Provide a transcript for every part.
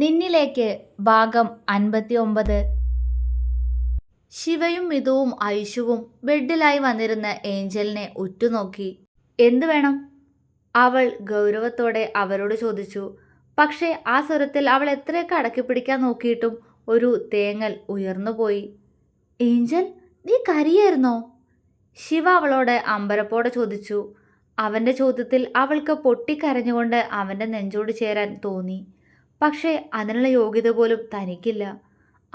നിന്നിലേക്ക് ഭാഗം അൻപത്തി ഒമ്പത് ശിവയും മിതുവും ഐശുവും ബെഡിലായി വന്നിരുന്ന ഏഞ്ചലിനെ ഉറ്റുനോക്കി. എന്തു വേണം? അവൾ ഗൗരവത്തോടെ അവരോട് ചോദിച്ചു. പക്ഷേ ആ സ്വരത്തിൽ അവൾ എത്രയൊക്കെ അടക്കി പിടിക്കാൻ നോക്കിയിട്ടും ഒരു തേങ്ങൽ ഉയർന്നുപോയി ഏഞ്ചൽ നീ കരിയായിരുന്നോ? ശിവ അവളോട് അമ്പരപ്പോടെ ചോദിച്ചു. അവന്റെ ചോദ്യത്തിൽ അവൾക്ക് പൊട്ടിക്കരഞ്ഞുകൊണ്ട് അവന്റെ നെഞ്ചോട് ചേരാൻ തോന്നി. പക്ഷേ അതിനുള്ള യോഗ്യത പോലും തനിക്കില്ല.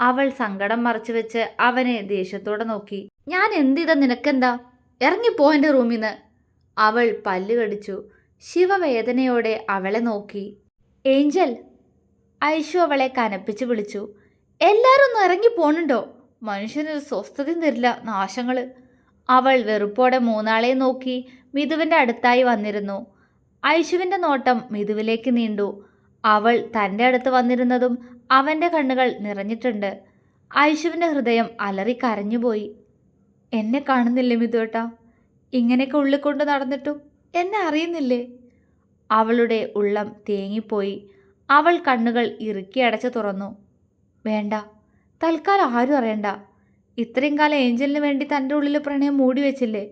അവൾ സങ്കടം മറച്ചു വെച്ച് അവനെ ദേഷ്യത്തോടെ നോക്കി. ഞാൻ എന്തിത നിനക്കെന്താ? ഇറങ്ങിപ്പോ എന്റെ റൂമിൽ നിന്ന് അവൾ പല്ല് കടിച്ചു. ശിവവേദനയോടെ അവളെ നോക്കി. ഏഞ്ചൽ ഐഷു അവളെ കനപ്പിച്ച് വിളിച്ചു. എല്ലാരും ഒന്ന് ഇറങ്ങി പോണുണ്ടോ? മനുഷ്യനൊരു സ്വസ്ഥതയും തരില്ല നാശങ്ങൾ അവൾ വെറുപ്പോടെ മൂന്നാളെ നോക്കി മിഥുവിന്റെ അടുത്തായി വന്നിരുന്നു. ഐശുവിന്റെ നോട്ടം മിതുവിലേക്ക് നീണ്ടു. അവൾ തന്റെ അടുത്ത് വന്നിരുന്നതും അവന്റെ കണ്ണുകൾ നിറഞ്ഞിട്ടുണ്ട്. ഐശുവിന്റെ ഹൃദയം അലറി കരഞ്ഞുപോയി. എന്നെ കാണുന്നില്ലേ മിതുവേട്ടാ? ഇങ്ങനെയൊക്കെ ഉള്ളിൽ കൊണ്ട് നടന്നിട്ടും എന്നെ അറിയുന്നില്ലേ? അവളുടെ ഉള്ളം തേങ്ങിപ്പോയി. അവൾ കണ്ണുകൾ ഇറുക്കി അടച്ചു തുറന്നു. വേണ്ട തൽക്കാലം ആരും അറിയണ്ട. ഇത്രയും കാലം ഏഞ്ചലിന് വേണ്ടി തന്റെ ഉള്ളിൽ പ്രണയം മൂടി വെച്ചില്ലേ?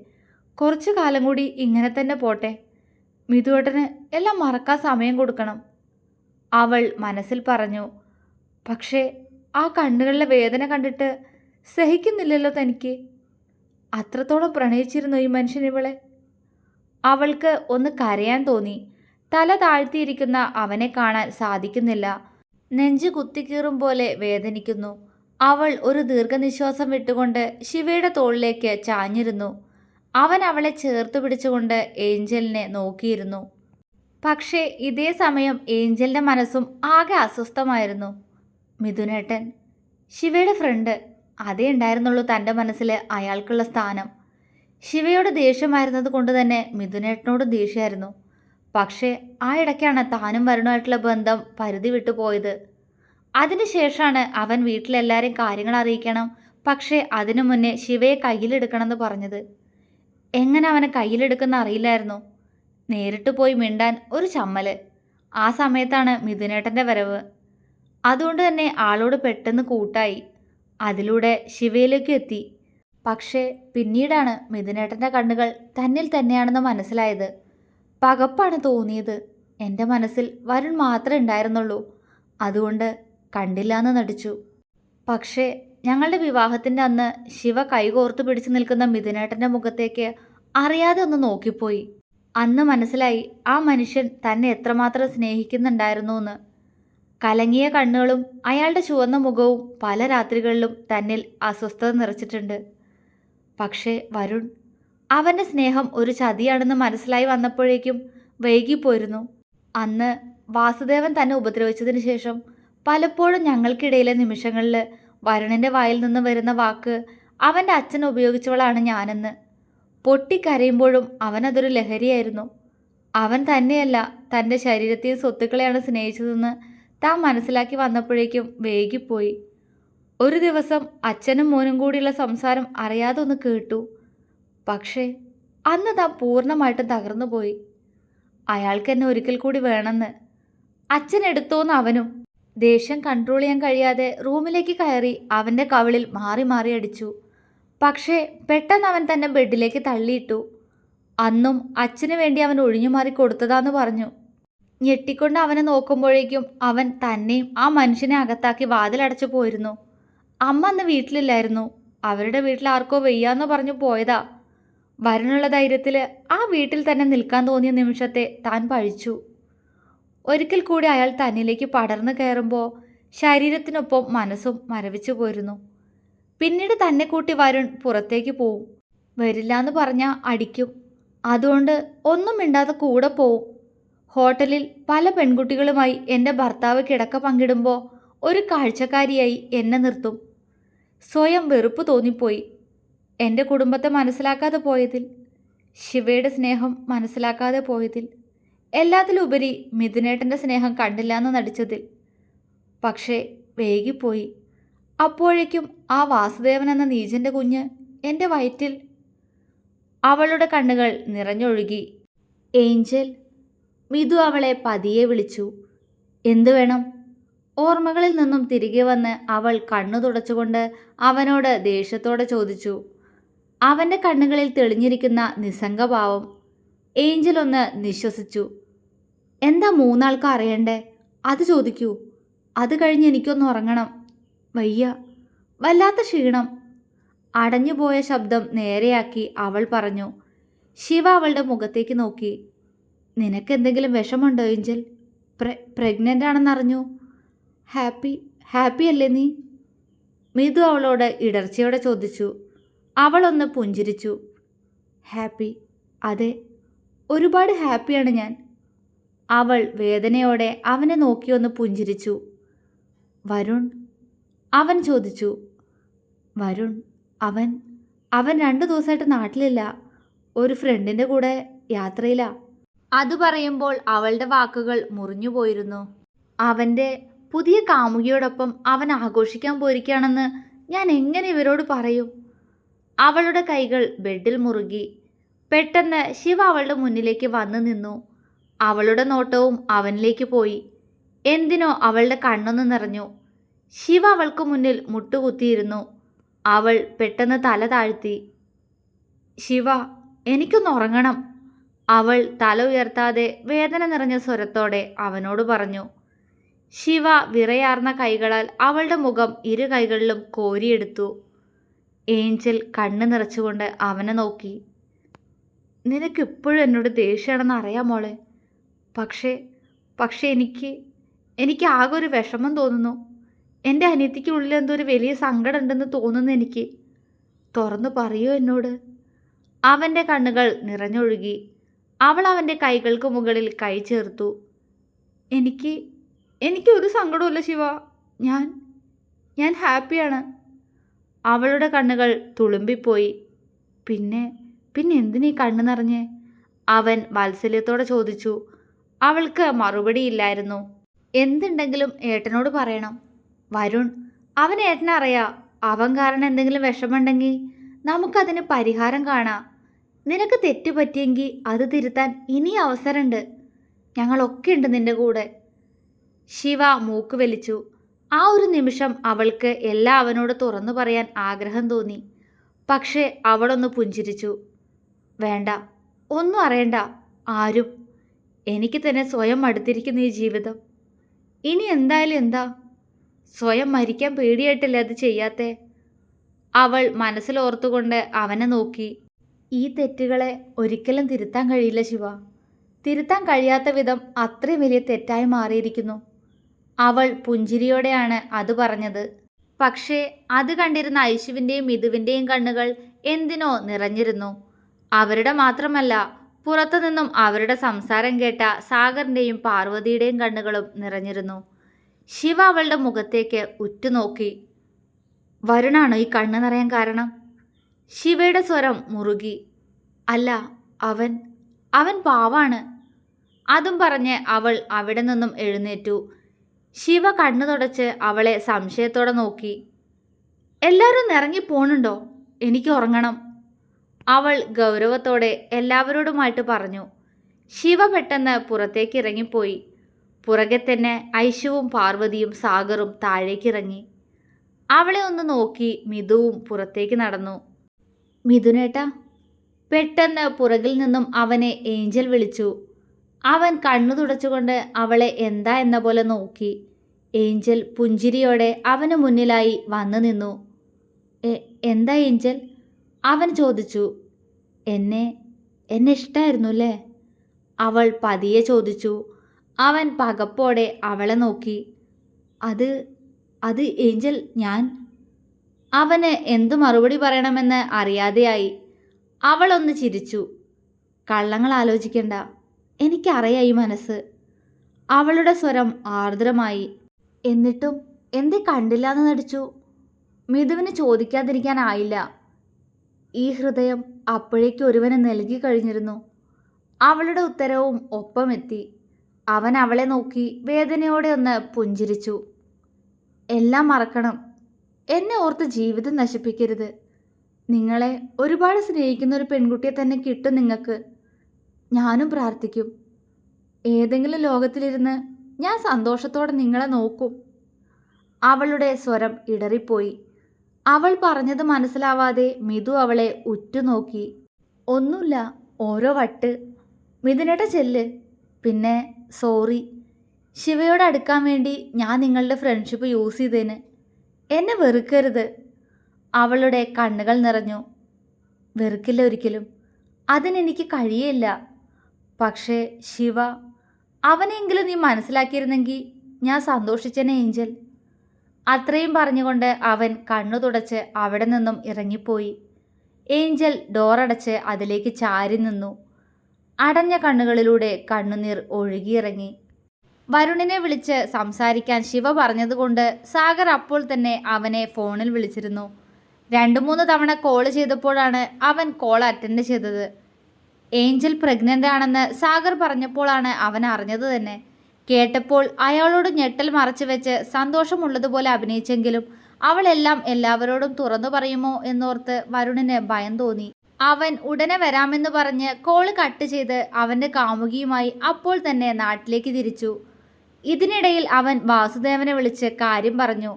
കുറച്ചു കാലം കൂടി ഇങ്ങനെ തന്നെ പോട്ടെ. മിതുവേട്ടന് എല്ലാം മറക്കാൻ സമയം കൊടുക്കണം. അവൾ മനസ്സിൽ പറഞ്ഞു പക്ഷേ ആ കണ്ണുകളിലെ വേദന കണ്ടിട്ട് സഹിക്കുന്നില്ലല്ലോ തനിക്ക്. അത്രത്തോളം പ്രണയിച്ചിരുന്നു ഈ മനുഷ്യൻ ഇവളെ? അവൾക്ക് ഒന്ന് കരയാൻ തോന്നി. തല താഴ്ത്തിയിരിക്കുന്ന അവനെ കാണാൻ സാധിക്കുന്നില്ല. നെഞ്ചു കുത്തിക്കീറും പോലെ വേദനിക്കുന്നു. അവൾ ഒരു ദീർഘനിശ്വാസം വിട്ടുകൊണ്ട് ശിവയുടെ തോളിലേക്ക് ചാഞ്ഞിരുന്നു. അവൻ അവളെ ചേർത്ത് പിടിച്ചുകൊണ്ട് ഏഞ്ചലിനെ നോക്കിയിരുന്നു. പക്ഷേ ഇതേ സമയം ഏഞ്ചലിന്റെ മനസ്സും ആകെ അസ്വസ്ഥമായിരുന്നു. മിഥുനേട്ടൻ ശിവയുടെ ഫ്രണ്ട് അതേ ഉണ്ടായിരുന്നുള്ളൂ തന്റെ മനസ്സിൽ അയാൾക്കുള്ള സ്ഥാനം. ശിവയോട് ദേഷ്യമായിരുന്നത് കൊണ്ട് തന്നെ മിഥുനേട്ടനോട് ദേഷ്യമായിരുന്നു. പക്ഷേ ആ ഇടയ്ക്കാണ് താനും വരുണുമായിട്ടുള്ള ബന്ധം പരിധി വിട്ടു പോയത്. അതിനുശേഷമാണ് അവൻ വീട്ടിലെല്ലാവരെയും കാര്യങ്ങൾ അറിയിക്കണം പക്ഷേ അതിനു മുന്നേ ശിവയെ കയ്യിലെടുക്കണമെന്ന് പറഞ്ഞത്. എങ്ങനെ അവനെ കയ്യിലെടുക്കുന്ന അറിയില്ലായിരുന്നു. നേരിട്ട് പോയി മിണ്ടാൻ ഒരു ചമ്മൽ ആ സമയത്താണ് മിഥുനേട്ടന്റെ വരവ്. അതുകൊണ്ട് തന്നെ ആളോട് പെട്ടെന്ന് കൂട്ടായി. അതിലൂടെ ശിവയിലേക്ക് എത്തി. പക്ഷേ പിന്നീടാണ് മിഥുനേട്ടന്റെ കണ്ണുകൾ തന്നിൽ തന്നെയാണെന്ന് മനസ്സിലായത്. പകപ്പാണ് തോന്നിയത്. എന്റെ മനസ്സിൽ വരുൺ മാത്രമേ ഉണ്ടായിരുന്നുള്ളൂ. അതുകൊണ്ട് കണ്ടില്ലാന്ന് നടിച്ചു. പക്ഷേ ഞങ്ങളുടെ വിവാഹത്തിന്റെ അന്ന് ശിവ കൈകോർത്ത് പിടിച്ചു നിൽക്കുന്ന മിഥുനേട്ടന്റെ മുഖത്തേക്ക് അറിയാതെ ഒന്ന് നോക്കിപ്പോയി. അന്ന് മനസ്സിലായി ആ മനുഷ്യൻ തന്നെ എത്രമാത്രം സ്നേഹിക്കുന്നുണ്ടായിരുന്നു എന്ന് കലങ്ങിയ കണ്ണുകളും അയാളുടെ ചുവന്ന മുഖവും പല രാത്രികളിലും തന്നിൽ അസ്വസ്ഥത നിറച്ചിട്ടുണ്ട്. പക്ഷേ വരുൺ അവന്റെ സ്നേഹം ഒരു ചതിയാണെന്ന് മനസ്സിലായി വന്നപ്പോഴേക്കും വൈകിപ്പോയിരുന്നു അന്ന് വാസുദേവൻ തന്നെ ഉപദ്രവിച്ചതിന് ശേഷം പലപ്പോഴും ഞങ്ങൾക്കിടയിലെ നിമിഷങ്ങളിൽ വരുണിന്റെ വായിൽ നിന്ന് വരുന്ന വാക്ക് അവന്റെ അച്ഛൻ ഉപയോഗിച്ചവളാണ് ഞാനെന്ന് പൊട്ടിക്കരയുമ്പോഴും അവനതൊരു ലഹരിയായിരുന്നു. അവൻ തന്നെയല്ല തന്റെ ശരീരത്തെയും സ്വത്തുക്കളെയാണ് സ്നേഹിച്ചതെന്ന് താൻ മനസ്സിലാക്കി വന്നപ്പോഴേക്കും വേഗിപ്പോയി ഒരു ദിവസം അച്ഛനും മോനും കൂടിയുള്ള സംസാരം അറിയാതെ ഒന്ന് കേട്ടു. പക്ഷേ അന്ന് താൻ പൂർണമായിട്ടും തകർന്നു പോയി. അയാൾക്ക് എന്നെ ഒരിക്കൽ കൂടി വേണമെന്ന്. അച്ഛൻ എടുത്തോന്ന് അവനും. ദേഷ്യം കൺട്രോൾ ചെയ്യാൻ കഴിയാതെ റൂമിലേക്ക് കയറി അവന്റെ കവിളിൽ മാറി മാറി അടിച്ചു. പക്ഷേ പെട്ടെന്ന് അവൻ തന്നെ ബെഡിലേക്ക് തള്ളിയിട്ടു. അന്നും അച്ഛന് വേണ്ടി അവൻ ഒഴിഞ്ഞു മാറി കൊടുത്തതാന്ന് പറഞ്ഞു. ഞെട്ടിക്കൊണ്ട് അവനെ നോക്കുമ്പോഴേക്കും അവൻ തന്നെയും ആ മനുഷ്യനെ അകത്താക്കി വാതിലടച്ചു പോയിരുന്നു. അമ്മ അന്ന് വീട്ടിലില്ലായിരുന്നു. അവരുടെ വീട്ടിൽ ആർക്കോ വെയ്യാന്ന് പറഞ്ഞു പോയതാ. വരനുള്ള ധൈര്യത്തിൽ ആ വീട്ടിൽ തന്നെ നിൽക്കാൻ തോന്നിയ നിമിഷത്തെ താൻ പഴിച്ചു. ഒരിക്കൽ കൂടി അയാൾ തന്നിലേക്ക് പടർന്നു കയറുമ്പോൾ ശരീരത്തിനൊപ്പം മനസ്സും മരവിച്ചു പോയിരുന്നു. പിന്നീട് തന്നെ കൂട്ടി വരുൺ പുറത്തേക്ക് പോവും. വരില്ല എന്ന് പറഞ്ഞാൽ അടിക്കും. അതുകൊണ്ട് ഒന്നും മിണ്ടാതെ കൂടെ പോവും. ഹോട്ടലിൽ പല പെൺകുട്ടികളുമായി എന്റെ ഭർത്താവ് കിടക്ക പങ്കിടുമ്പോൾ ഒരു കാഴ്ചക്കാരിയായി എന്നെ നിർത്തും. സ്വയം വെറുപ്പ് തോന്നിപ്പോയി. എന്റെ കുടുംബത്തെ മനസ്സിലാക്കാതെ പോയതിൽ ശിവയുടെ സ്നേഹം മനസ്സിലാക്കാതെ പോയതിൽ എല്ലാത്തിലുപരി മിഥുനേട്ടന്റെ സ്നേഹം കണ്ടില്ല എന്ന് നടിച്ചതിൽ. പക്ഷേ വേഗിപ്പോയി അപ്പോഴേക്കും ആ വാസുദേവൻ എന്ന നീജന്റെ കുഞ്ഞ് എന്റെ വയറ്റിൽ അവളുടെ കണ്ണുകൾ നിറഞ്ഞൊഴുകി. ഏഞ്ചൽ മിതു അവളെ പതിയെ വിളിച്ചു. എന്തു വേണം? ഓർമ്മകളിൽ നിന്നും തിരികെ വന്ന് അവൾ കണ്ണു തുടച്ചുകൊണ്ട് അവനോട് ദേഷ്യത്തോടെ ചോദിച്ചു. അവന്റെ കണ്ണുകളിൽ തെളിഞ്ഞിരിക്കുന്ന നിസ്സംഗഭാവം ഏഞ്ചൽ ഒന്ന് നിശ്വസിച്ചു. എന്താ മൂന്നാൾക്ക് അറിയണ്ടേ? അത് ചോദിക്കൂ. അത് കഴിഞ്ഞ് എനിക്കൊന്ന് ഉറങ്ങണം. വയ്യ. വല്ലാത്ത ക്ഷീണം. അടഞ്ഞുപോയ ശബ്ദം നേരെയാക്കി അവൾ പറഞ്ഞു. ശിവ അവളുടെ മുഖത്തേക്ക് നോക്കി. നിനക്കെന്തെങ്കിലും വിഷമുണ്ടോ ഏഞ്ചൽ? പ്രെ പ്രഗ്നന്റ് ആണെന്നറിഞ്ഞു. ഹാപ്പി ഹാപ്പി അല്ലേ നീ? മിതു അവളോട് ഇടർച്ചയോടെ ചോദിച്ചു. അവളൊന്ന് പുഞ്ചിരിച്ചു. ഹാപ്പി. അതെ. ഒരുപാട് ഹാപ്പിയാണ് ഞാൻ. അവൾ വേദനയോടെ അവനെ നോക്കിയൊന്ന് പുഞ്ചിരിച്ചു. വരുൺ അവൻ ചോദിച്ചു വരുൺ അവൻ അവൻ രണ്ടു ദിവസമായിട്ട് നാട്ടിലില്ല. ഒരു ഫ്രണ്ടിന്റെ കൂടെ യാത്രയില്ല അത് പറയുമ്പോൾ അവളുടെ വാക്കുകൾ മുറിഞ്ഞു പോയിരുന്നു. അവന്റെ പുതിയ കാമുകിയോടൊപ്പം അവൻ ആഘോഷിക്കാൻ പോയിരിക്കുകയാണെന്ന് ഞാൻ എങ്ങനെ ഇവരോട് പറയും? അവളുടെ കൈകൾ ബെഡിൽ മുറുകി. പെട്ടെന്ന് ശിവ അവളുടെ മുന്നിലേക്ക് വന്നു നിന്നു. അവളുടെ നോട്ടവും അവനിലേക്ക് പോയി. എന്തിനോ അവളുടെ കണ്ണൊന്ന് നിറഞ്ഞു. ശിവ അവൾക്ക് മുന്നിൽ മുട്ടുകുത്തിയിരുന്നു. അവൾ പെട്ടെന്ന് തല താഴ്ത്തി ശിവ എനിക്കൊന്ന് ഉറങ്ങണം. അവൾ തല ഉയർത്താതെ വേദന നിറഞ്ഞ സ്വരത്തോടെ അവനോട് പറഞ്ഞു ശിവ വിറയാർന്ന കൈകളാൽ അവളുടെ മുഖം ഇരു കൈകളിലും കോരിയെടുത്തു. ഏഞ്ചൽ കണ്ണ് നിറച്ചുകൊണ്ട് അവനെ നോക്കി നിനക്കിപ്പോഴും എന്നോട് ദേഷ്യമാണെന്ന് അറിയാം മോളെ. പക്ഷേ പക്ഷേ എനിക്ക് എനിക്ക് ആകെ ഒരു വിഷമം തോന്നുന്നു. എന്റെ അനിയത്തിക്ക് ഉള്ളിൽ എന്തോ ഒരു വലിയ സങ്കടം ഉണ്ടെന്ന് തോന്നുന്നു എനിക്ക്. തുറന്നു പറയൂ എന്നോട്. അവന്റെ കണ്ണുകൾ നിറഞ്ഞൊഴുകി. അവൾ അവന്റെ കൈകൾക്ക് മുകളിൽ കൈ ചേർത്തു. എനിക്ക് എനിക്കൊരു സങ്കടമില്ല ശിവ. ഞാൻ ഞാൻ ഹാപ്പിയാണ്. അവളുടെ കണ്ണുകൾ തുളുമ്പിപ്പോയി. പിന്നെ പിന്നെ എന്തിനീ കണ്ണു നിറഞ്ഞ്? അവൻ വാത്സല്യത്തോടെ ചോദിച്ചു. അവൾക്ക് മറുപടിയില്ലായിരുന്നു. എന്തുണ്ടെങ്കിലും ഏട്ടനോട് പറയണം. വരുൺ അവൻ ഏട്ടനറിയാം അവൻ കാരണം എന്തെങ്കിലും വിഷമമുണ്ടെങ്കിൽ നമുക്കതിന് പരിഹാരം കാണാം. നിനക്ക് തെറ്റ് പറ്റിയെങ്കിൽ അത് തിരുത്താൻ ഇനി അവസരമുണ്ട്. ഞങ്ങളൊക്കെ ഉണ്ട് നിന്റെ കൂടെ. ശിവ മൂക്ക് വലിച്ചു. ആ ഒരു നിമിഷം അവൾക്ക് എല്ലാം അവനോട് തുറന്നു പറയാൻ ആഗ്രഹം തോന്നി. പക്ഷേ അവളൊന്ന് പുഞ്ചിരിച്ചു. വേണ്ട ഒന്നും അറിയണ്ട. ആരും. എനിക്ക് തന്നെ സ്വയം അടുത്തിരിക്കുന്ന ഈ ജീവിതം. ഇനി എന്തായാലും എന്താ? സ്വയം മരിക്കാൻ പേടിയായിട്ടില്ല അത് ചെയ്യാത്തെ? അവൾ മനസ്സിലോർത്തുകൊണ്ട് അവനെ നോക്കി. ഈ തെറ്റുകളെ ഒരിക്കലും തിരുത്താൻ കഴിയില്ല ശിവ. തിരുത്താൻ കഴിയാത്ത വിധം അത്രയും വലിയ തെറ്റായി മാറിയിരിക്കുന്നു. അവൾ പുഞ്ചിരിയോടെയാണ് അത് പറഞ്ഞത്. പക്ഷേ അത് കണ്ടിരുന്ന ഐശുവിന്റെയും മിതുവിന്റെയും കണ്ണുകൾ എന്തിനോ നിറഞ്ഞിരുന്നു. അവരുടെ മാത്രമല്ല പുറത്തുനിന്നും അവരുടെ സംസാരം കേട്ട സാഗറിന്റെയും പാർവതിയുടെയും കണ്ണുകളും നിറഞ്ഞിരുന്നു. ശിവ അവളുടെ മുഖത്തേക്ക് ഉറ്റുനോക്കി വരുണാണോ ഈ കണ്ണ് നിറയാൻ കാരണം? ശിവയുടെ സ്വരം മുറുകി അല്ല അവൻ അവൻ പാവാണ്. അതും പറഞ്ഞ് അവൾ അവിടെ നിന്നും എഴുന്നേറ്റു. ശിവ കണ്ണു തുടച്ച് അവളെ സംശയത്തോടെ നോക്കി എല്ലാവരും നിറങ്ങി പോണുണ്ടോ? എനിക്ക് ഉറങ്ങണം. അവൾ ഗൗരവത്തോടെ എല്ലാവരോടുമായിട്ട് പറഞ്ഞു. ശിവ പെട്ടെന്ന് പുറത്തേക്ക് ഇറങ്ങിപ്പോയി. പുറകെ തന്നെ ഐശുവും പാർവതിയും സാഗറും താഴേക്കിറങ്ങി. അവളെ ഒന്ന് നോക്കി മിഥുവും പുറത്തേക്ക് നടന്നു. മിഥുനേട്ടാ പെട്ടെന്ന് പുറകിൽ നിന്നും അവനെ ഏഞ്ചൽ വിളിച്ചു. അവൻ കണ്ണു തുടച്ചുകൊണ്ട് അവളെ എന്താ എന്ന പോലെ നോക്കി. ഏഞ്ചൽ പുഞ്ചിരിയോടെ അവന് മുന്നിലായി വന്നു നിന്നു. എന്താ ഏഞ്ചൽ? അവൻ ചോദിച്ചു. എന്നെ എന്നെ ഇഷ്ടമായിരുന്നു അല്ലേ അവൾ പതിയെ ചോദിച്ചു. അവൻ പകപ്പോടെ അവളെ നോക്കി. അത് അത് ഏഞ്ചൽ ഞാൻ. അവന് എന്തു മറുപടി പറയണമെന്ന് അറിയാതെയായി. അവളൊന്ന് ചിരിച്ചു. കള്ളങ്ങൾ ആലോചിക്കണ്ട. എനിക്കറിയാം ഈ മനസ്സ്. അവളുടെ സ്വരം ആർദ്രമായി. എന്നിട്ടും എന്തേ കണ്ടില്ല എന്ന് നടിച്ചു? മിഥുവിന് ചോദിക്കാതിരിക്കാനായില്ല ഈ ഹൃദയം അപ്പോഴേക്ക് ഒരുവന് നൽകി കഴിഞ്ഞിരുന്നു. അവളുടെ ഉത്തരവും ഒപ്പമെത്തി. അവൻ അവളെ നോക്കി വേദനയോടെ ഒന്ന് പുഞ്ചിരിച്ചു. എല്ലാം മറക്കണം. എന്നെ ഓർത്ത് ജീവിതം നശിപ്പിക്കരുത്. നിങ്ങളെ ഒരുപാട് സ്നേഹിക്കുന്ന ഒരു പെൺകുട്ടിയെ തന്നെ കിട്ടും നിങ്ങൾക്ക്. ഞാനും പ്രാർത്ഥിക്കും. ഏതെങ്കിലും ലോകത്തിലിരുന്ന് ഞാൻ സന്തോഷത്തോടെ നിങ്ങളെ നോക്കും. അവളുടെ സ്വരം ഇടറിപ്പോയി. അവൾ പറഞ്ഞത് മനസ്സിലാവാതെ മിതു അവളെ ഉറ്റുനോക്കി. ഒന്നുമില്ല ഓരോ വട്ട്. മിഥുനേട്ട ചെല്ല്. പിന്നെ സോറി. ശിവയോട് അടുക്കാൻ വേണ്ടി ഞാൻ നിങ്ങളുടെ ഫ്രണ്ട്ഷിപ്പ് യൂസ് ചെയ്തതിന് എന്നെ വെറുക്കരുത്. അവളുടെ കണ്ണുകൾ നിറഞ്ഞു. വെറുക്കില്ല ഒരിക്കലും. അതിനെനിക്ക് കഴിയില്ല പക്ഷേ ശിവ അവനെങ്കിലും നീ മനസ്സിലാക്കിയിരുന്നെങ്കിൽ ഞാൻ സന്തോഷിച്ചനെ ഏഞ്ചൽ. അത്രയും പറഞ്ഞുകൊണ്ട് അവൻ കണ്ണു തുടച്ച് അവിടെ നിന്നും ഇറങ്ങിപ്പോയി. ഏഞ്ചൽ ഡോറടച്ച് അതിലേക്ക് ചാരി നിന്നു. അടഞ്ഞ കണ്ണുകളിലൂടെ കണ്ണുനീർ ഒഴുകിയിറങ്ങി. വരുണിനെ വിളിച്ച് സംസാരിക്കാൻ ശിവ പറഞ്ഞതുകൊണ്ട് സാഗർ അപ്പോൾ തന്നെ അവനെ ഫോണിൽ വിളിച്ചിരുന്നു. രണ്ടു മൂന്ന് തവണ കോൾ ചെയ്തപ്പോഴാണ് അവൻ കോൾ അറ്റൻഡ് ചെയ്തത്. ഏഞ്ചൽ പ്രഗ്നന്റ് ആണെന്ന് സാഗർ പറഞ്ഞപ്പോഴാണ് അവൻ അറിഞ്ഞത് തന്നെ. കേട്ടപ്പോൾ അയാളോട് ഞെട്ടൽ മറച്ചു വെച്ച് സന്തോഷമുള്ളതുപോലെ അഭിനയിച്ചെങ്കിലും അവളെല്ലാം എല്ലാവരോടും തുറന്നു പറയുമോ എന്നോർത്ത് വരുണിന് ഭയം തോന്നി. അവൻ ഉടനെ വരാമെന്ന് പറഞ്ഞ് കോൾ കട്ട് ചെയ്ത് അവന്റെ കാമുകിയുമായി അപ്പോൾ തന്നെ നാട്ടിലേക്ക് തിരിച്ചു. ഇതിനിടയിൽ അവൻ വാസുദേവനെ വിളിച്ച് കാര്യം പറഞ്ഞു.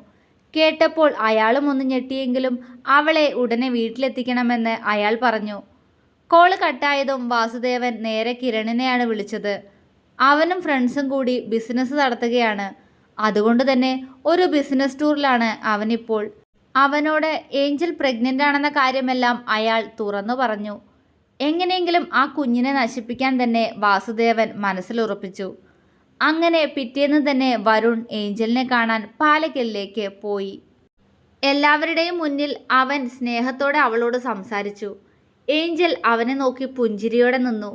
കേട്ടപ്പോൾ അയാളും ഒന്ന് ഞെട്ടിയെങ്കിലും അവളെ ഉടനെ വീട്ടിലെത്തിക്കണമെന്ന് അയാൾ പറഞ്ഞു. കോൾ കട്ടായതും വാസുദേവൻ നേരെ കിരണിനെയാണ് വിളിച്ചത്. അവനും ഫ്രണ്ട്സും കൂടി ബിസിനസ് നടത്തുകയാണ്. അതുകൊണ്ട് തന്നെ ഒരു ബിസിനസ് ടൂറിലാണ് അവനിപ്പോൾ. അവനോട് ഏഞ്ചൽ പ്രഗ്നന്റ് ആണെന്ന കാര്യമെല്ലാം അയാൾ തുറന്നു പറഞ്ഞു. എങ്ങനെയെങ്കിലും ആ കുഞ്ഞിനെ നശിപ്പിക്കാൻ തന്നെ വാസുദേവൻ മനസ്സിലുറപ്പിച്ചു അങ്ങനെ പിറ്റേന്ന് തന്നെ വരുൺ ഏഞ്ചലിനെ കാണാൻ പാലക്കലിലേക്ക് പോയി. എല്ലാവരുടെയും മുന്നിൽ അവൻ സ്നേഹത്തോടെ അവളോട് സംസാരിച്ചു. ഏഞ്ചൽ അവനെ നോക്കി പുഞ്ചിരിയോടെ നിന്നു.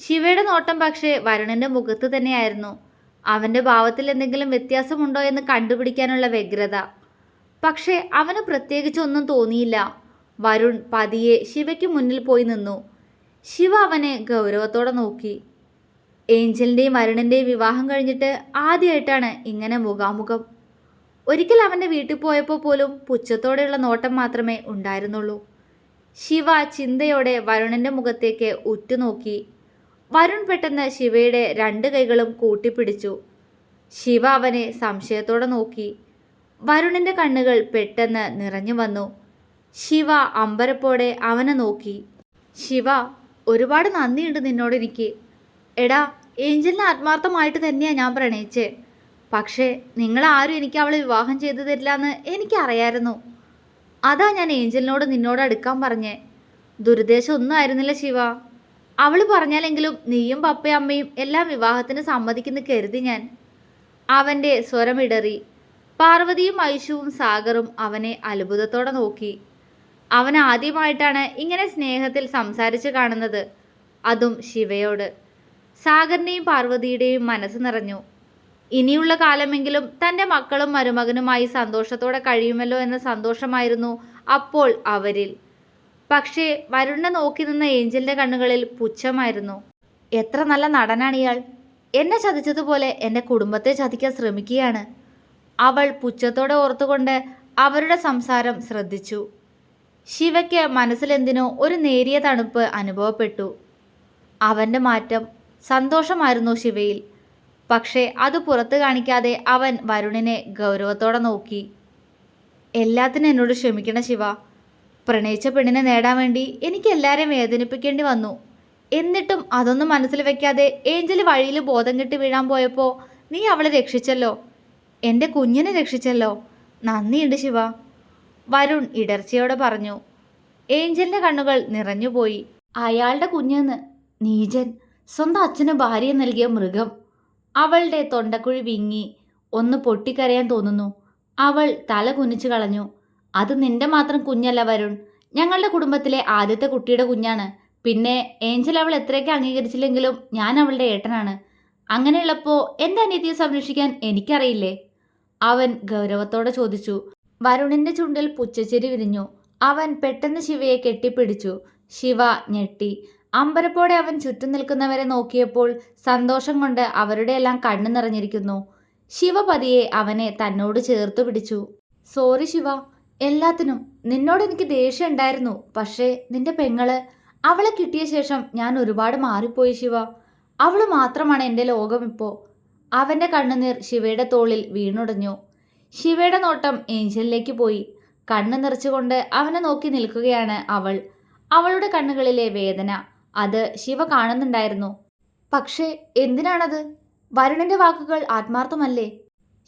ശിവയുടെ നോട്ടം പക്ഷേ വരുണിന്റെ മുഖത്ത് തന്നെയായിരുന്നു. അവന്റെ ഭാവത്തിൽ എന്തെങ്കിലും വ്യത്യാസമുണ്ടോ എന്ന് കണ്ടുപിടിക്കാനുള്ള വ്യഗ്രത. പക്ഷേ അവന് പ്രത്യേകിച്ചൊന്നും തോന്നിയില്ല. വരുൺ പതിയെ ശിവയ്ക്ക് മുന്നിൽ പോയി നിന്നു. ശിവ അവനെ ഗൗരവത്തോടെ നോക്കി. ഏഞ്ചലിന്റെയും വരുണിന്റെയും വിവാഹം കഴിഞ്ഞിട്ട് ആദ്യമായിട്ടാണ് ഇങ്ങനെ മുഖാമുഖം. ഒരിക്കൽ അവന്റെ വീട്ടിൽ പോയപ്പോൾ പോലും പുച്ഛത്തോടെയുള്ള നോട്ടം മാത്രമേ ഉണ്ടായിരുന്നുള്ളൂ. ശിവ ചിന്തയോടെ വരുണിന്റെ മുഖത്തേക്ക് ഉറ്റുനോക്കി. വരുൺ പെട്ടെന്ന് ശിവയുടെ രണ്ട് കൈകളും കൂട്ടിപ്പിടിച്ചു. ശിവ അവനെ സംശയത്തോടെ നോക്കി. വരുണിന്റെ കണ്ണുകൾ പെട്ടെന്ന് നിറഞ്ഞു വന്നു. ശിവ അമ്പരപ്പോടെ അവനെ നോക്കി. ശിവ ഒരുപാട് നന്ദിയുണ്ട് നിന്നോട് എനിക്ക്. എടാ ഏഞ്ചലിനെ ആത്മാർത്ഥമായിട്ട് തന്നെയാണ് ഞാൻ പ്രണയിച്ചേ. പക്ഷേ നിങ്ങളാരും എനിക്ക് അവളെ വിവാഹം ചെയ്തു തരില്ല എന്ന് എനിക്കറിയായിരുന്നു. അതാ ഞാൻ ഏഞ്ചലിനോട് നിന്നോട് അടുക്കാൻ പറഞ്ഞേ. ദുരുദ്ദേശം ഒന്നും ആയിരുന്നില്ല ശിവ. അവൾ പറഞ്ഞാലെങ്കിലും നീയും പപ്പയും അമ്മയും എല്ലാം വിവാഹത്തിന് സമ്മതിക്കുന്ന കരുതി ഞാൻ. അവന്റെ സ്വരമിടറി. പാർവതിയും ഐശുവും സാഗറും അവനെ അത്ഭുതത്തോടെ നോക്കി. അവൻ ആദ്യമായിട്ടാണ് ഇങ്ങനെ സ്നേഹത്തിൽ സംസാരിച്ച് കാണുന്നത്. അതും ശിവയോട്. സാഗറിന്റെയും പാർവതിയുടെയും മനസ്സ് നിറഞ്ഞു. ഇനിയുള്ള കാലമെങ്കിലും തന്റെ മക്കളും മരുമകനുമായി സന്തോഷത്തോടെ കഴിയുമല്ലോ എന്ന സന്തോഷമായിരുന്നു അപ്പോൾ അവരിൽ. പക്ഷേ വരുണിനെ നോക്കി നിന്ന ഏഞ്ചലിന്റെ കണ്ണുകളിൽ പുച്ഛമായിരുന്നു. എത്ര നല്ല നടനാണ് ഇയാൾ. എന്നെ ചതിച്ചതുപോലെ എന്റെ കുടുംബത്തെ ചതിക്കാൻ ശ്രമിക്കുകയാണ്. അവൾ പുച്ഛത്തോടെ ഓർത്തുകൊണ്ട് അവരുടെ സംസാരം ശ്രദ്ധിച്ചു. ശിവയ്ക്ക് മനസ്സിലെന്തിനോ ഒരു നേരിയ തണുപ്പ് അനുഭവപ്പെട്ടു. അവന്റെ മാറ്റം സന്തോഷമായിരുന്നു ശിവയിൽ. പക്ഷേ അത് പുറത്തു കാണിക്കാതെ അവൻ വരുണിനെ ഗൗരവത്തോടെ നോക്കി. എല്ലാത്തിനും എന്നോട് ക്ഷമിക്കണം ശിവ പ്രണയിച്ച പെണ്ണിനെ നേടാൻ വേണ്ടി എനിക്ക് എല്ലാവരെയും വേദനിപ്പിക്കേണ്ടി വന്നു. എന്നിട്ടും അതൊന്നും മനസ്സിൽ വെക്കാതെ ഏഞ്ചൽ വഴിയിൽ ബോധം കെട്ടി വീഴാൻ പോയപ്പോൾ നീ അവളെ രക്ഷിച്ചല്ലോ. എന്റെ കുഞ്ഞിനെ രക്ഷിച്ചല്ലോ. നന്ദിയുണ്ട് ശിവ. വരുൺ ഇടർച്ചയോടെ പറഞ്ഞു. ഏഞ്ചലിന്റെ കണ്ണുകൾ നിറഞ്ഞുപോയി. അയാളുടെ കുഞ്ഞെന്ന്. നീജൻ സ്വന്തം അച്ഛന് ഭാര്യ നൽകിയ മൃഗം. അവളുടെ തൊണ്ടക്കുഴി വിങ്ങി ഒന്ന് പൊട്ടിക്കരയാൻ തോന്നുന്നു. അവൾ തല കുനിച്ചു കളഞ്ഞു. അത് നിന്റെ മാത്രം കുഞ്ഞല്ല വരുൺ. ഞങ്ങളുടെ കുടുംബത്തിലെ ആദ്യത്തെ കുട്ടിയുടെ കുഞ്ഞാണ്. പിന്നെ ഏഞ്ചൽ അവൾ എത്രയൊക്കെ അംഗീകരിച്ചില്ലെങ്കിലും ഞാൻ അവളുടെ ഏട്ടനാണ്. അങ്ങനെയുള്ളപ്പോൾ എന്റെ അനിയത്തിയെ സംരക്ഷിക്കാൻ എനിക്കറിയില്ലേ? അവൻ ഗൗരവത്തോടെ ചോദിച്ചു വരുണിന്റെ ചുണ്ടിൽ പുച്ചച്ചിരി വിരിഞ്ഞു. അവൻ പെട്ടെന്ന് ശിവയെ കെട്ടിപ്പിടിച്ചു. ശിവ ഞെട്ടി. അമ്പരപ്പോടെ അവൻ ചുറ്റും നിൽക്കുന്നവരെ നോക്കിയപ്പോൾ സന്തോഷം കൊണ്ട് അവരുടെയെല്ലാം കണ്ണു നിറഞ്ഞിരിക്കുന്നു. ശിവ പതിയെ അവനെ തന്നോട് ചേർത്തു പിടിച്ചു. സോറി ശിവ എല്ലാത്തിനും നിന്നോട് എനിക്ക് ദേഷ്യം ഉണ്ടായിരുന്നു. പക്ഷേ നിന്റെ പെങ്ങൾ അവളെ കിട്ടിയ ശേഷം ഞാൻ ഒരുപാട് മാറിപ്പോയി ശിവ. അവൾ മാത്രമാണ് എന്റെ ലോകം ഇപ്പോൾ അവന്റെ കണ്ണുനീർ ശിവയുടെ തോളിൽ വീണുടഞ്ഞു. ശിവയുടെ നോട്ടം ഏഞ്ചലിലേക്ക് പോയി. കണ്ണു നിറച്ചുകൊണ്ട് അവനെ നോക്കി നിൽക്കുകയാണ് അവൾ. അവളുടെ കണ്ണുകളിലെ വേദന. അത് ശിവ കാണുന്നുണ്ടായിരുന്നു. പക്ഷേ എന്തിനാണത്? വരുണിന്റെ വാക്കുകൾ ആത്മാർത്ഥമല്ലേ?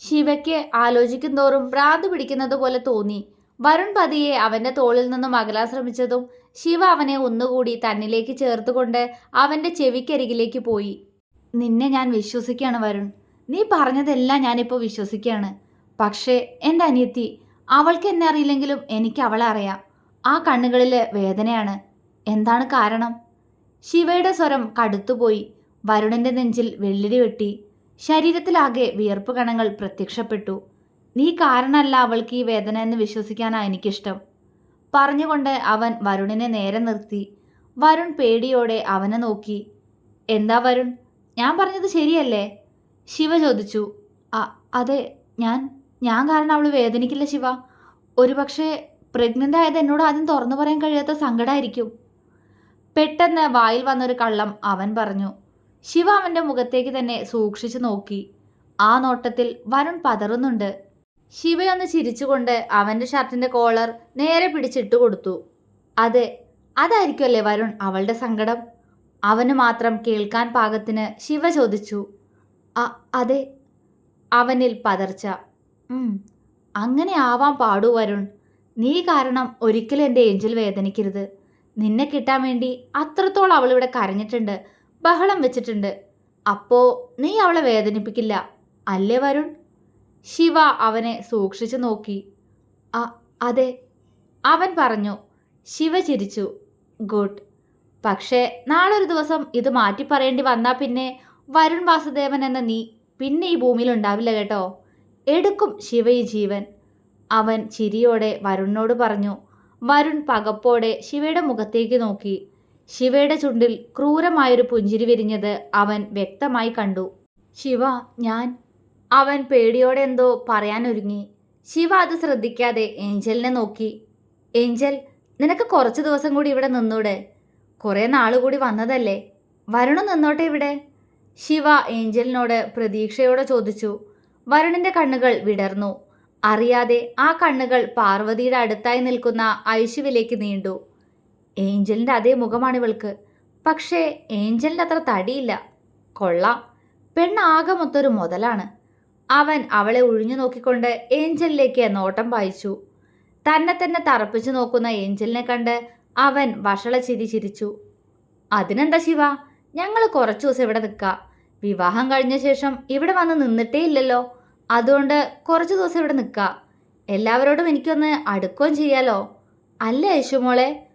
ശിവയ്ക്ക് ആലോചിക്കും തോറും ഭ്രാന്ത് പിടിക്കുന്നത് പോലെ തോന്നി. വരുൺ പതിയെ അവന്റെ തോളിൽ നിന്നും അകലാൻ ശ്രമിച്ചതും ശിവ അവനെ ഒന്നുകൂടി തന്നിലേക്ക് ചേർത്തുകൊണ്ട് അവന്റെ ചെവിക്കരികിലേക്ക് പോയി. നിന്നെ ഞാൻ വിശ്വസിക്കുകയാണ് വരുൺ. നീ പറഞ്ഞതെല്ലാം ഞാനിപ്പോൾ വിശ്വസിക്കുകയാണ്. പക്ഷേ എന്റെ അനിയത്തി അവൾക്ക് എന്നെ അറിയില്ലെങ്കിലും എനിക്ക് അവളെ അറിയാം. ആ കണ്ണുകളിൽ വേദനയാണ്. എന്താണ് കാരണം? ശിവയുടെ സ്വരം കടുത്തുപോയി. വരുണിന്റെ നെഞ്ചിൽ വെള്ളിടി വെട്ടി. ശരീരത്തിലാകെ വിയർപ്പ് കണങ്ങൾ പ്രത്യക്ഷപ്പെട്ടു. നീ കാരണമല്ല അവൾക്ക് ഈ വേദന എന്ന് വിശ്വസിക്കാനാണ് എനിക്കിഷ്ടം. പറഞ്ഞുകൊണ്ട് അവൻ വരുണിനെ നേരെ നിർത്തി. വരുൺ പേടിയോടെ അവനെ നോക്കി. എന്താ വരുൺ? ഞാൻ പറഞ്ഞത് ശരിയല്ലേ? ശിവ ചോദിച്ചു. "അ- അതെ ഞാൻ ഞാൻ കാരണം അവൾ വേദനിക്കില്ല ശിവ. ഒരുപക്ഷെ പ്രഗ്നന്റ് ആയത് എന്നോട് ആദ്യം തുറന്നു പറയാൻ കഴിയാത്ത സങ്കടമായിരിക്കും പെട്ടെന്ന് വായിൽ വന്നൊരു കള്ളം അവൻ പറഞ്ഞു. ശിവ അവന്റെ മുഖത്തേക്ക് തന്നെ സൂക്ഷിച്ചു നോക്കി. ആ നോട്ടത്തിൽ വരുൺ പതറുന്നുണ്ട്. ശിവയൊന്ന് ചിരിച്ചുകൊണ്ട് അവന്റെ ഷർട്ടിന്റെ കോളർ നേരെ പിടിച്ചിട്ട് കൊടുത്തു. അതെ അതായിരിക്കുമല്ലേ വരുൺ അവളുടെ സങ്കടം? അവന് മാത്രം കേൾക്കാൻ പാകത്തിന് ശിവ ചോദിച്ചു. "അ- അതെ. അവനിൽ പതർച്ച. അങ്ങനെ ആവാൻ പാടു വരുൺ. നീ കാരണം ഒരിക്കലും എന്റെ ഏഞ്ചൽ വേദനിക്കരുത്. നിന്നെ കിട്ടാൻ വേണ്ടി അത്രത്തോളം അവളിവിടെ കരഞ്ഞിട്ടുണ്ട് ബഹളം വെച്ചിട്ടുണ്ട്. അപ്പോ നീ അവളെ വേദനിപ്പിക്കില്ല അല്ലേ വരുൺ? ശിവ അവനെ സൂക്ഷിച്ചു നോക്കി. "അ- അതെ. അവൻ പറഞ്ഞു. ശിവ ചിരിച്ചു. ഗുഡ്. പക്ഷേ നാളെ ഒരു ദിവസം ഇത് മാറ്റി പറയേണ്ടി വന്നാൽ പിന്നെ വരുൺ വാസുദേവൻ എന്ന നീ പിന്നെ ഈ ഭൂമിയിൽ ഉണ്ടാവില്ല കേട്ടോ. എടുക്കും ശിവ ഈ ജീവൻ. അവൻ ചിരിയോടെ വരുണിനോട് പറഞ്ഞു വരുൺ പകപ്പോടെ ശിവയുടെ മുഖത്തേക്ക് നോക്കി. ശിവയുടെ ചുണ്ടിൽ ക്രൂരമായൊരു പുഞ്ചിരി വിരിഞ്ഞത് അവൻ വ്യക്തമായി കണ്ടു. ശിവ ഞാൻ. അവൻ പേടിയോടെ എന്തോ പറയാനൊരുങ്ങി. ശിവ അത് ശ്രദ്ധിക്കാതെ ഏഞ്ചലിനെ നോക്കി. ഏഞ്ചൽ നിനക്ക് കുറച്ച് ദിവസം കൂടി ഇവിടെ നിന്നൂടെ. കുറേ നാൾ കൂടി വന്നതല്ലേ? വരുണ് നിന്നോട്ടെ ഇവിടെ? ശിവ ഏഞ്ചലിനോട് പ്രതീക്ഷയോടെ ചോദിച്ചു. വരുണിന്റെ കണ്ണുകൾ വിടർന്നു. അറിയാതെ ആ കണ്ണുകൾ പാർവതിയുടെ അടുത്തായി നിൽക്കുന്ന ഐശുവിലേക്ക് നീണ്ടു. ഏഞ്ചലിന്റെ അതേ മുഖമാണ് ഇവൾക്ക്. പക്ഷേ ഏഞ്ചലിന്റെ അത്ര തടിയില്ല. കൊള്ളാം. പെണ്ണാകെ മൊത്തൊരു മുതലാണ്. അവൻ അവളെ ഒഴിഞ്ഞു നോക്കിക്കൊണ്ട് ഏഞ്ചലിലേക്ക് നോട്ടം പായിച്ചു. തന്നെ തന്നെ തറപ്പിച്ചു നോക്കുന്ന ഏഞ്ചലിനെ കണ്ട് അവൻ വഷള ചിരി ചിരിച്ചു. അതിനെന്താ ശിവ? ഞങ്ങൾ കുറച്ചു ദിവസം ഇവിടെ നിൽക്കാം. വിവാഹം കഴിഞ്ഞ ശേഷം ഇവിടെ വന്ന് നിന്നിട്ടേ ഇല്ലല്ലോ. അതുകൊണ്ട് കുറച്ച് ദിവസം ഇവിടെ നിൽക്കാം. എല്ലാവരോടും എനിക്കൊന്ന് അടുക്കുകയും ചെയ്യാലോ? അല്ല യേശു മോളെ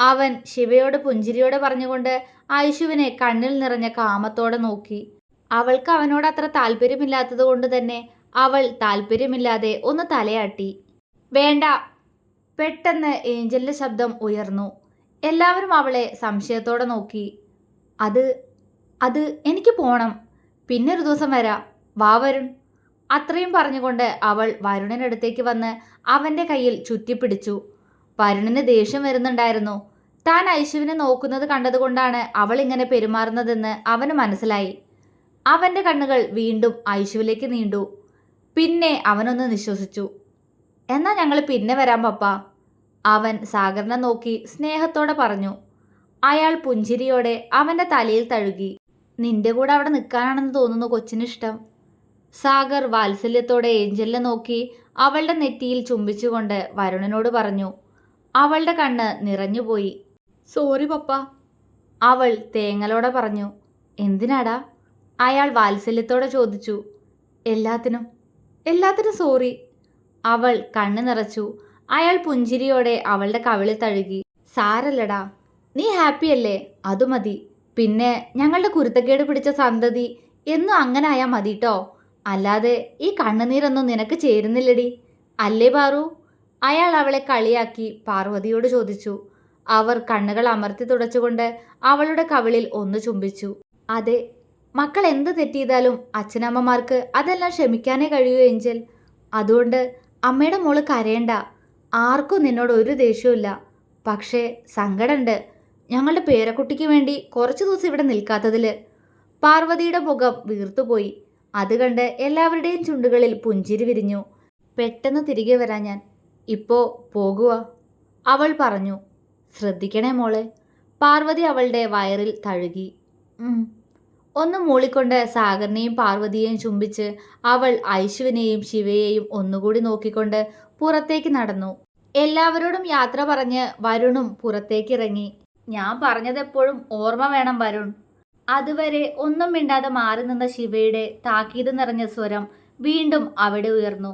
അവൻ ശിവയോട് പുഞ്ചിരിയോടെ പറഞ്ഞുകൊണ്ട് ഐശുവിനെ കണ്ണിൽ നിറഞ്ഞ കാമത്തോടെ നോക്കി. അവൾക്ക് അവനോട് അത്ര താല്പര്യമില്ലാത്തത് കൊണ്ട് തന്നെ അവൾ താല്പര്യമില്ലാതെ ഒന്ന് തലയാട്ടി. വേണ്ട പെട്ടെന്ന് ഏഞ്ചലിന്റെ ശബ്ദം ഉയർന്നു. എല്ലാവരും അവളെ സംശയത്തോടെ നോക്കി. അത് അത് എനിക്ക് പോണം. പിന്നെ ഒരു ദിവസം വരാം. വാ വരുൺ. അത്രയും പറഞ്ഞുകൊണ്ട് അവൾ വരുണിനടുത്തേക്ക് വന്ന് അവന്റെ കയ്യിൽ ചുറ്റിപ്പിടിച്ചു. വരുണിന് ദേഷ്യം വരുന്നുണ്ടായിരുന്നു. താൻ ഐശുവിനെ നോക്കുന്നത് കണ്ടതുകൊണ്ടാണ് അവൾ ഇങ്ങനെ പെരുമാറുന്നതെന്ന് അവന് മനസ്സിലായി. അവന്റെ കണ്ണുകൾ വീണ്ടും ഐശുവിലേക്ക് നീണ്ടു. പിന്നെ അവനൊന്ന് നിശ്വസിച്ചു. എന്നാ ഞങ്ങൾ പിന്നെ വരാം പപ്പ. അവൻ സാഗറിനെ നോക്കി സ്നേഹത്തോടെ പറഞ്ഞു. അയാൾ പുഞ്ചിരിയോടെ അവന്റെ തലയിൽ തഴുകി. നിന്റെ കൂടെ അവിടെ നിൽക്കാനാണെന്ന് തോന്നുന്നു കൊച്ചിനിഷ്ടം. സാഗർ വാത്സല്യത്തോടെ ഏഞ്ചലിനെ നോക്കി അവളുടെ നെറ്റിയിൽ ചുംബിച്ചുകൊണ്ട് വരുണനോട് പറഞ്ഞു. അവളുടെ കണ്ണ് നിറഞ്ഞുപോയി. സോറി പപ്പ അവൾ തേങ്ങലോടെ പറഞ്ഞു. എന്തിനാടാ? അയാൾ വാത്സല്യത്തോടെ ചോദിച്ചു. എല്ലാത്തിനും. എല്ലാത്തിനും സോറി അവൾ കണ്ണു നിറച്ചു. അയാൾ പുഞ്ചിരിയോടെ അവളുടെ കവിളിൽ തഴുകി സാരല്ലടാ നീ ഹാപ്പിയല്ലേ അതു മതി. പിന്നെ ഞങ്ങളുടെ കുരുത്തക്കേട് പിടിച്ച സന്തതി എന്നും അങ്ങനെ ആയാൽ മതി ട്ടോ. അല്ലാതെ ഈ കണ്ണുനീരൊന്നും നിനക്ക് ചേരുന്നില്ലടി. അല്ലേ പാറു? അയാൾ അവളെ കളിയാക്കി പാർവതിയോട് ചോദിച്ചു. അവർ കണ്ണുകൾ അമർത്തി തുടച്ചുകൊണ്ട് അവളുടെ കവിളിൽ ഒന്ന് ചുംബിച്ചു. അതെ മക്കൾ എന്ത് തെറ്റിയതാലും അച്ഛനമ്മമാർക്ക് അതെല്ലാം ക്ഷമിക്കാനേ കഴിയൂ എഞ്ചൽ അതുകൊണ്ട് അമ്മയുടെ മോൾ കരയണ്ട. ആർക്കും നിന്നോട് ഒരു ദേഷ്യമില്ല പക്ഷേ സങ്കടമുണ്ട് ഞങ്ങളുടെ പേരക്കുട്ടിക്ക് വേണ്ടി കുറച്ച് ദിവസം ഇവിടെ നിൽക്കാത്തതിൽ പാർവതിയുടെ മുഖം വീർത്തുപോയി. അത് കണ്ട് എല്ലാവരുടെയും ചുണ്ടുകളിൽ പുഞ്ചിരി വിരിഞ്ഞു. പെട്ടെന്ന് തിരികെ വരാൻ ഞാൻ. ഇപ്പോൾ പോകുക അവൾ പറഞ്ഞു. ശ്രദ്ധിക്കണേ മോളെ. പാർവതി അവളുടെ വയറിൽ തഴുകി. ഒന്ന് മൂളിക്കൊണ്ട് സാഗറിനെയും പാർവതിയെയും ചുംബിച്ച് അവൾ ഐശുവിനെയും ശിവയെയും ഒന്നുകൂടി നോക്കിക്കൊണ്ട് പുറത്തേക്ക് നടന്നു. എല്ലാവരോടും യാത്ര പറഞ്ഞ് വരുണും പുറത്തേക്കിറങ്ങി. ഞാൻ പറഞ്ഞതെപ്പോഴും ഓർമ്മ വേണം വരുൺ. അതുവരെ ഒന്നും മിണ്ടാതെ മാറി നിന്ന ശിവയുടെ താക്കീത് നിറഞ്ഞ സ്വരം വീണ്ടും അവിടെ ഉയർന്നു.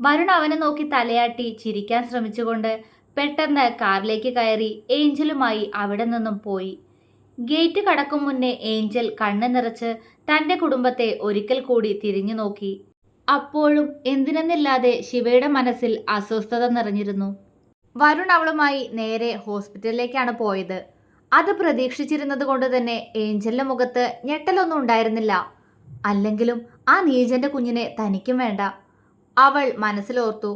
വരുൺ അവനെ നോക്കി തലയാട്ടി ചിരിക്കാൻ ശ്രമിച്ചുകൊണ്ട് പെട്ടെന്ന് കാറിലേക്ക് കയറി ഏഞ്ചലുമായി അവിടെ നിന്നും പോയി. ഗേറ്റ് കടക്കും മുന്നേ ഏഞ്ചൽ കണ്ണു നിറച്ച് തന്റെ കുടുംബത്തെ ഒരിക്കൽ കൂടി തിരിഞ്ഞു നോക്കി. അപ്പോഴും എന്തിനെന്നില്ലാതെ ശിവയുടെ മനസ്സിൽ അസ്വസ്ഥത നിറഞ്ഞിരുന്നു. വരുൺ അവളുമായി നേരെ ഹോസ്പിറ്റലിലേക്കാണ് പോയത്. അത് പ്രതീക്ഷിച്ചിരുന്നത് കൊണ്ട് തന്നെ ഏഞ്ചലിന്റെ മുഖത്ത് ഞെട്ടലൊന്നും ഉണ്ടായിരുന്നില്ല. അല്ലെങ്കിലും ആ നീജന്റെ കുഞ്ഞിനെ തനിക്കും വേണ്ട. അവൾ മനസ്സിലോർത്തു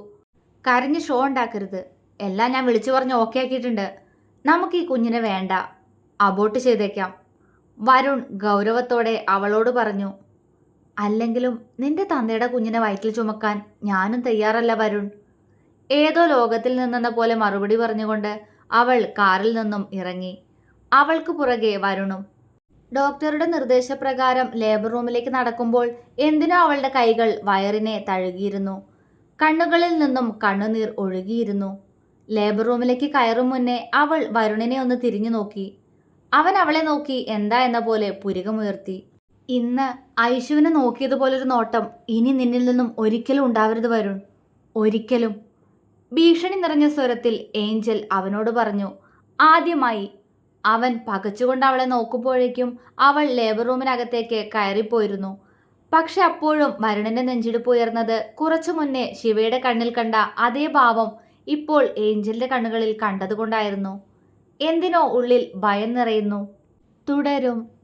കരഞ്ഞ് ഷോ ഉണ്ടാക്കരുത്. എല്ലാം ഞാൻ വിളിച്ചു പറഞ്ഞ് ഓക്കെ ആക്കിയിട്ടുണ്ട്. നമുക്ക് ഈ കുഞ്ഞിനെ വേണ്ട. അബോട്ട് ചെയ്തേക്കാം. വരുൺ ഗൗരവത്തോടെ അവളോട് പറഞ്ഞു അല്ലെങ്കിലും നിന്റെ തന്തയുടെ കുഞ്ഞിനെ വയറ്റിൽ ചുമക്കാൻ ഞാനും തയ്യാറല്ല വരുൺ. ഏതോ ലോകത്തിൽ നിന്നെന്ന പോലെ മറുപടി പറഞ്ഞുകൊണ്ട് അവൾ കാറിൽ നിന്നും ഇറങ്ങി. അവൾക്ക് പുറകെ വരുണും. ഡോക്ടറുടെ നിർദ്ദേശപ്രകാരം ലേബർ റൂമിലേക്ക് നടക്കുമ്പോൾ എന്തിനോ അവളുടെ കൈകൾ വയറിനെ തഴുകിയിരുന്നു. കണ്ണുകളിൽ നിന്നും കണ്ണുനീർ ഒഴുകിയിരുന്നു. ലേബർ റൂമിലേക്ക് കയറും മുന്നേ അവൾ വരുണിനെ ഒന്ന് തിരിഞ്ഞു നോക്കി. അവൻ അവളെ നോക്കി എന്താ എന്ന പോലെ പുരികമുയർത്തി. ഇന്ന് ഐശുവിനെ നോക്കിയതുപോലൊരു നോട്ടം ഇനി നിന്നിൽ നിന്നും ഒരിക്കലും ഉണ്ടാവരുത് വരുൺ. ഒരിക്കലും. ഭീഷണി നിറഞ്ഞ സ്വരത്തിൽ ഏഞ്ചൽ അവനോട് പറഞ്ഞു ആദ്യമായി അവൻ പകച്ചുകൊണ്ട് അവളെ നോക്കുമ്പോഴേക്കും അവൾ ലേബർ റൂമിനകത്തേക്ക് കയറിപ്പോയിരുന്നു. പക്ഷെ അപ്പോഴും വരുണിന്റെ നെഞ്ചിടിപ്പ് ഉയർന്നത് കുറച്ചു മുന്നേ ശിവയുടെ കണ്ണിൽ കണ്ട അതേ ഭാവം ഇപ്പോൾ ഏഞ്ചലിന്റെ കണ്ണുകളിൽ കണ്ടതുകൊണ്ടായിരുന്നു. എന്തിനോ ഉള്ളിൽ ഭയം നിറയുന്നു. തുടരും.